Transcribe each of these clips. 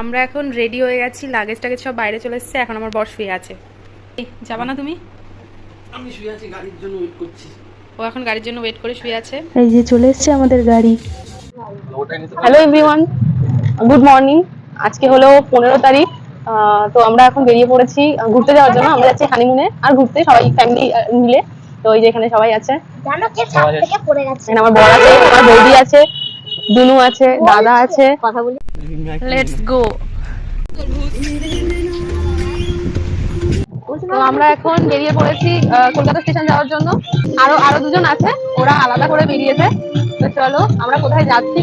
আমরা এখন রেডি হয়ে গেছি লাগেজ টাগেজ সব বাইরে চলে এসেছে এখন আমার বর শুয়ে আছে। যাবা না তুমি? আমি শুয়ে আছি গাড়ির জন্য ওয়েট করছি। ও এখন গাড়ির জন্য ওয়েট করে শুয়ে আছে। এই যে চলে এসছে আমাদের গাড়ি। হ্যালো এভরিওয়ান গুড মর্নিং আজকে হলো পনেরো তারিখ তো আমরা এখন বেরিয়ে পড়েছি ঘুরতে যাওয়ার জন্য। আমরা যাচ্ছি হানিমুনে আর ঘুরতে সবাই ফ্যামিলি মিলে। তো এই যে এখানে সবাই আছে। জানো কে ছাদ থেকে পড়ে গেছে। আমার বর আছে আমার বৌদি আছে দুনু আছে দাদা আছে। কথা বলি লেটস গো তো আমরা এখন বেরিয়ে পড়েছি কলকাতা স্টেশন যাওয়ার জন্য। আরও আরও দুজন আছে। ওরা আলাদা করে বেরিয়েছে। কোথায় যাচ্ছি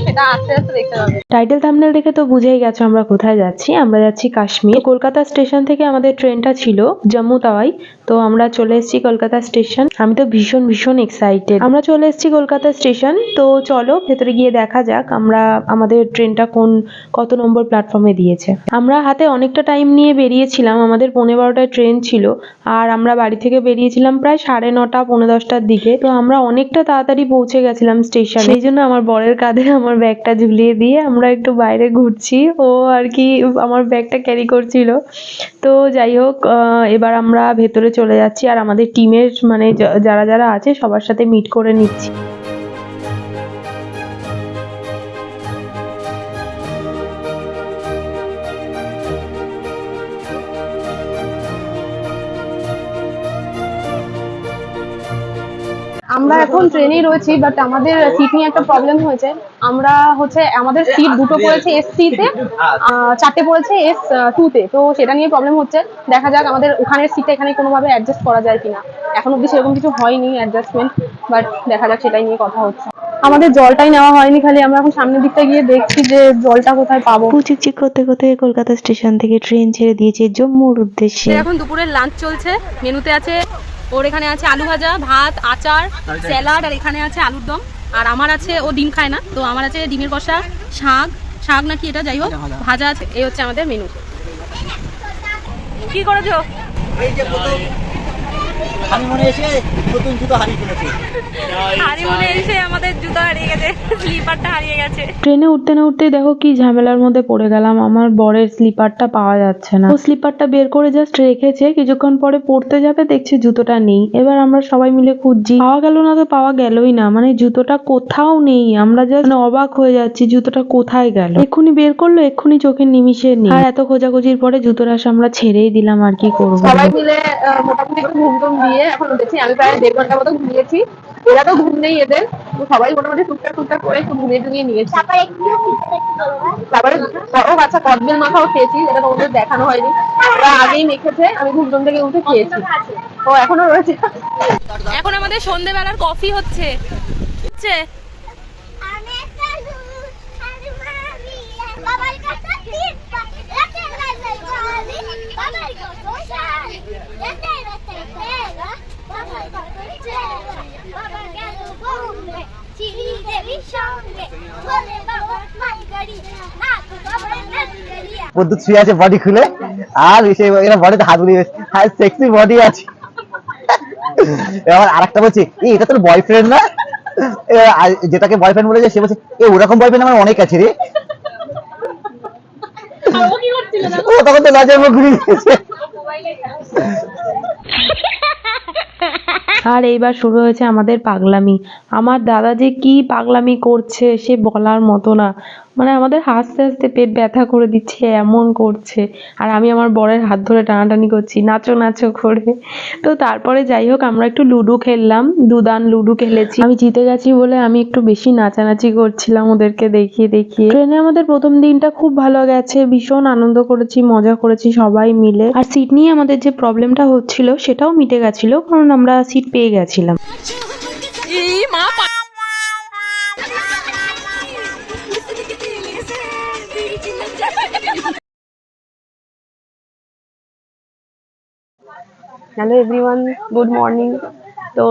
টাইটেল থাম্বনেল দেখে তো বুঝেই গেছো আমরা কোথায় যাচ্ছি। আমরা যাচ্ছি কাশ্মীর। কলকাতা স্টেশন থেকে আমাদের ট্রেনটা ছিল জম্মু তাওয়াই। তো আমরা চলে এসেছি কলকাতা স্টেশন। আমি তো ভীষণ ভীষণ এক্সাইটেড আমরা চলে এসেছি কলকাতা স্টেশন। তো চলো, ভেতরে গিয়ে দেখা যাক আমরা আমাদের ট্রেনটা কোন, কত নম্বর প্ল্যাটফর্মে দিয়েছে। আমরা হাতে অনেকটা টাইম নিয়ে বেরিয়েছিলাম। আমাদের পনেরো বারোটায় ট্রেন ছিল। আর আমরা বাড়ি থেকে বেরিয়েছিলাম প্রায় সাড়ে নটা, পৌনে দশটার দিকে। তো আমরা অনেকটা তাড়াতাড়ি পৌঁছে গেছিলাম স্টেশন সেই জন্য আমার বরের কাঁধে আমার ব্যাগটা ঝুলিয়ে দিয়ে আমরা একটু বাইরে ঘুরছি। ও আর কি আমার ব্যাগটা ক্যারি করছিল। তো যাই হোক আহ, এবার আমরা ভেতরে চলে যাচ্ছি আর আমাদের টিমের মানে যারা যারা আছে সবার সাথে মিট করে নিচ্ছি। আমরা এখন ট্রেনেই রয়েছি বাট আমাদের সিট নিয়ে একটা প্রবলেম হয়েছে। আমরা হচ্ছে আমাদের সিট দুটো পড়েছে এস তে চারটে পড়েছে এস টু তে। তো সেটা নিয়ে প্রবলেম হচ্ছে। দেখা যাক আমাদের ওখানের সিটটা এখানে কোনোভাবে অ্যাডজাস্ট করা যায় কিনা। এখন অব্দি সেরকম কিছু হয়নি অ্যাডজাস্টমেন্ট বাট দেখা যাক সেটাই নিয়ে কথা হচ্ছে। আমাদের জলটাই নেওয়া হয়নি খালি আমরা এখন সামনের দিকটা গিয়ে দেখছি যে জলটা কোথায় পাবো। কুচিকচিক করতে করতে কলকাতা স্টেশন থেকে ট্রেন ছেড়ে দিয়েছে জম্মুর উদ্দেশ্যে। এখন দুপুরের লাঞ্চ চলছে মেনুতে আছে ওর এখানে আছে আলু ভাজা ভাত আচার স্যালাড আর এখানে আছে আলুর দম। আর আমার আছে ও ডিম খায় না। তো আমার আছে ডিমের কষা শাক। শাক নাকি এটা? যাই হোক ভাজা। আছে। এই হচ্ছে আমাদের মেনু কি করেছ? এই যে প্রথম মনে এসে নতুন জুতো হারিয়ে ফেলেছি। হারিমুনে এসে স্লিপারটা হারিয়ে গেছে। ট্রেনে উঠতে না উঠতেই দেখো কি ঝামেলার মধ্যে পড়ে গেলাম। আমার বরের স্লিপারটা পাওয়া যাচ্ছে না। ও স্লিপারটা বের করে জাস্ট রেখেছে। কিছুক্ষণ পরে পড়তে যাবে দেখছি জুতোটা নেই। এবার আমরা সবাই মিলে খুঁজছি। পাওয়া গেল না তো পাওয়া গেলই না। মানে জুতোটা কোথাও নেই। আমরা জাস্ট মানে অবাক হয়ে যাচ্ছি জুতোটা কোথায় গেল। এক্ষুনি বের করল এক্ষুনি চোখের নিমিষে নেই। আর এত খোঁজাখুঁজির পরে জুতোর আশা আমরা ছেড়েই দিলাম আর কি করব? সবাই মিলে মোটামুটি একটু ঘুম টুম দিয়ে এখন উঠেছি। আমি প্রায় দেড় ঘণ্টা মতো ঘুমিয়েছি। এরা তো ঘুম নেই এদের। তো সবাই মোটামুটি টুকটাক টুকটাক করে একটু ঘুমিয়ে টুমিয়ে নিয়েছি। তারপরে ও আচ্ছা কদবেল মাথাও খেয়েছি এটা তোমাদের দেখানো হয়নি। ওরা আগেই মেখেছে আমি ঘুম ঘুম থেকে উঠে খেয়েছি। ও এখনও রয়েছে। এখন আমাদের সন্ধেবেলার কফি হচ্ছে। হচ্ছে আমি একটা লুজ আমি মারি বাবার কাছে তিন রাতে লাগে গালি বাবার কাছে শাড়ি রাতে রাতে তেলা বাবার কাছে চেলা বাবার গেল বোম্বে চিনি দেবী সঙ্গে বলে বাবা মাই গাড়ি না তো বাবার নাচ গাড়িয়া পদ্মুত শুয়ে আছে বডি খুলে। আর সে এরা বডিতে হাত বুলিয়ে হাই সেক্সি বডি আছে। এবার আরেকটা বলছে "এ, এটা তোর বয়ফ্রেন্ড না? যেটাকে বয়ফ্রেন্ড বলেছে সে বলছে এ ওরকম বয়ফ্রেন্ড আমার অনেক আছে রে। ও তখন তো লজের মুখ ঘুরিয়ে দিয়েছে। আর এইবার শুরু হয়েছে আমাদের পাগলামি। আমার দাদা যে কি পাগলামি করছে সে বলার মতো না। মানে আমাদের হাসতে হাসতে পেট ব্যথা করে দিচ্ছে, এমন করছে। আর আমি আমার বরের হাত ধরে টানাটানি করছি, নাচো নাচো করে। তো তারপরে যাই হোক, আমরা একটু লুডো খেললাম, দুদান লুডো খেলেছি। আমি জিতে গেছি বলে আমি একটু বেশি নাচানাচি করছিলাম ওদেরকে দেখিয়ে দেখিয়ে। ট্রেনে আমাদের প্রথম দিনটা খুব ভালো গেছে, ভীষণ আনন্দ করেছি, মজা করেছি সবাই মিলে। আর সিট নিয়ে আমাদের যে প্রবলেমটা হচ্ছিল, সেটাও মিটে গেছিল, কারণ আমরা সিট পেয়ে গেছিলাম। হ্যালো এভরিওয়ান গুড মর্নিং তো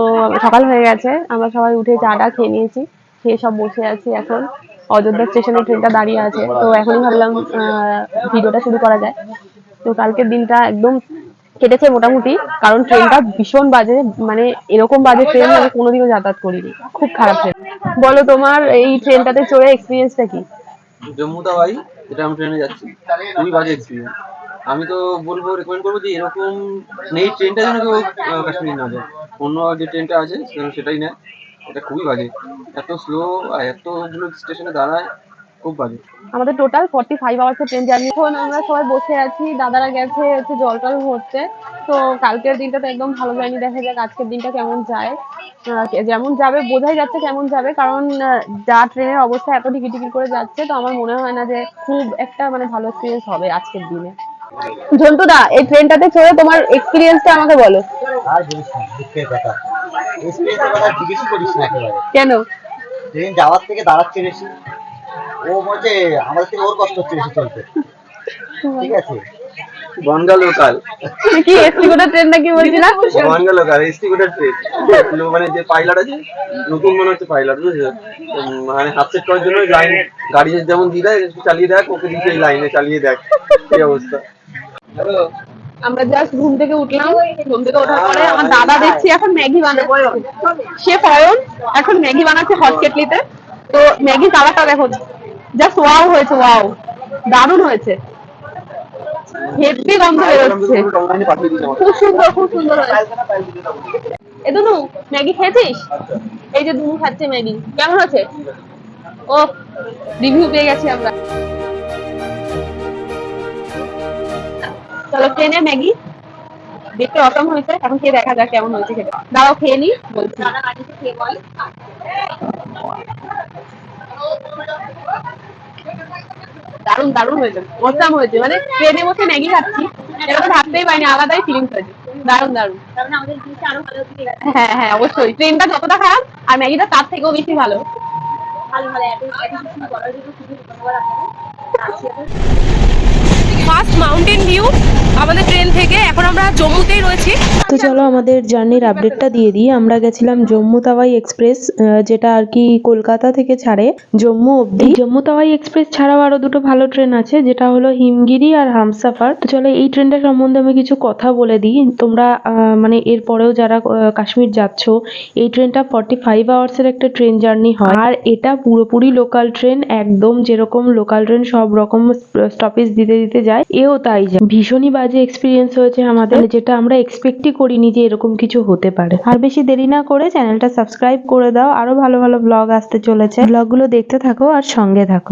সকাল হয়ে গেছে, আমরা সবাই উঠে চা টা খেয়ে নিয়েছি, খেয়ে সব বসে আছি এখন। অযোধ্যা স্টেশনে ট্রেনটা দাঁড়িয়ে আছে, তো এখনই ভাবলাম ভিডিওটা শুরু করা যায়। তো কালকের দিনটা একদম কেটেছে মোটামুটি, কারণ ট্রেনটা ভীষণ বাজে মানে এরকম বাজে ট্রেন আমি কোনোদিনও যাতায়াত করিনি, খুব খারাপ ট্রেন বলো তোমার এই ট্রেনটাতে চড়ে এক্সপিরিয়েন্সটা কি? তাওয়াই যেটা আমি ট্রেনে যাচ্ছি, খুবই বাজে এক্সপিরিয়েন্স আমি তো বলব রেকমেন্ড করব যে এরকম নেই ট্রেনটা যেন কেউ কাশ্মীর না যায়। অন্য যে ট্রেনটা আছে সেটাই নেয়। এটা খুবই বাজে। এত স্লো আর এতগুলো স্টেশনে দাঁড়ায় খুব বাজে। আমাদের টোটাল ফর্টি ফাইভ আওয়ার্সের ট্রেন জার্নি এখন আমরা সবাই বসে আছি দাদারা গেছে হচ্ছে জল টল ভরতে। তো কালকের দিনটা তো একদম ভালো যায়নি দেখা যাক আজকের দিনটা কেমন যায়। আহ, যেমন যাবে বোঝাই যাচ্ছে কেমন যাবে কারণ যা ট্রেনের অবস্থা এত টিকিট করে যাচ্ছে তো আমার মনে হয় না যে খুব একটা মানে ভালো এক্সপিরিয়েন্স হবে আজকের দিনে। ঝন্টু দা এই ট্রেনটাতে চড়ে তোমার এক্সপিরিয়েন্সটা আমাকে বলো। আর বলিস না দুঃখের কথা। এক্সপিরিয়েন্সের কথা জিজ্ঞেসই করিস না কেন? ট্রেন যাওয়ার থেকে দাঁড়াচ্ছে বেশি। ও বলছে আমাদের থেকে ওর কষ্ট হচ্ছে চলতে। ঠিক আছে। বনগা লোকাল কি এসটি কোটা ট্রেনটা কি বলছিলা? বনগা লোকাল ট্রেন মানে যে পাইলট আছে নতুন মনে হচ্ছে পাইলট বুঝেছ? মানে হাত সেট করার জন্য লাইন গাড়ি যেমন দিয়ে দেয় চালিয়ে দেখ ওকে দিকে এই লাইনে চালিয়ে দেখ। এই অবস্থা। আমরা জাস্ট ঘুম থেকে উঠলাম ঘুম থেকে ওঠার পরে আমার দাদা দেখছি এখন ম্যাগি বানাচ্ছে। সে অয়ন এখন ম্যাগি বানাচ্ছে হট কেটলিতে তো ম্যাগি কালারটা দেখো। জাস্ট ওয়াও হয়েছে ওয়াও দারুণ হয়েছে। হেভি গন্ধ বেরোচ্ছে খুব সুন্দর খুব সুন্দর হয়েছে। এ দুনু, ম্যাগি খেয়েছিস? এই যে দুনু খাচ্ছে ম্যাগি। কেমন আছে ও রিভিউ পেয়ে গেছি আমরা। চলো ট্রেনে ম্যাগি। দেখতে অসম হয়েছে, এখন খেয়ে দেখা যাক কেমন হয়েছে খেতে। দাঁড়াও, খেয়ে নি, বলছি। দারুণ দারুণ হয়েছে। অসাম হয়েছে। মানে ট্রেনে বসে ম্যাগি খাচ্ছি এরকম ভাবতেই পাইনি পারিনি আলাদাই ফিলিংস হয়েছে দারুণ দারুণ। হ্যাঁ হ্যাঁ অবশ্যই। ট্রেনটা যতটা খারাপ আর ম্যাগিটা তার থেকেও বেশি ভালো। ফার্স্ট মাউন্টেন ভিউ আমাদের ট্রেন থেকে। এখন আমরা জম্মুতেই রয়েছি। তো চলো আমাদের জার্নির আপডেটটা দিয়ে দিই। আমরা গেছিলাম জম্মু তাওয়াই এক্সপ্রেস যেটা আর কি কলকাতা থেকে ছাড়ে জম্মু অবধি। জম্মু তাওয়াই এক্সপ্রেস ছাড়াও আরও দুটো ভালো ট্রেন আছে, যেটা হলো হিমগিরি আর হামসাফার। তো চলো এই ট্রেনটা সম্বন্ধে আমি কিছু কথা বলে দিই। তোমরা মানে এর পরেও যারা কাশ্মীর যাচ্ছ, এই ট্রেনটা ফর্টি ফাইভ আওয়ার্সের একটা ট্রেন জার্নি হয়। আর এটা পুরোপুরি লোকাল ট্রেন একদম যেরকম লোকাল ট্রেন সব রকম স্টপেজ দিতে দিতে যায়। এও তাই যায় ভীষণই বাজে এক্সপিরিয়েন্স হয়েছে আমাদের, যেটা আমরা এক্সপেক্টই করিনি যে এরকম কিছু হতে পারে। আর বেশি দেরি না করে চ্যানেলটা সাবস্ক্রাইব করে দাও। আরও ভালো ভালো ব্লগ আসতে চলেছে। ব্লগগুলো দেখতে থাকো আর সঙ্গে থাকো।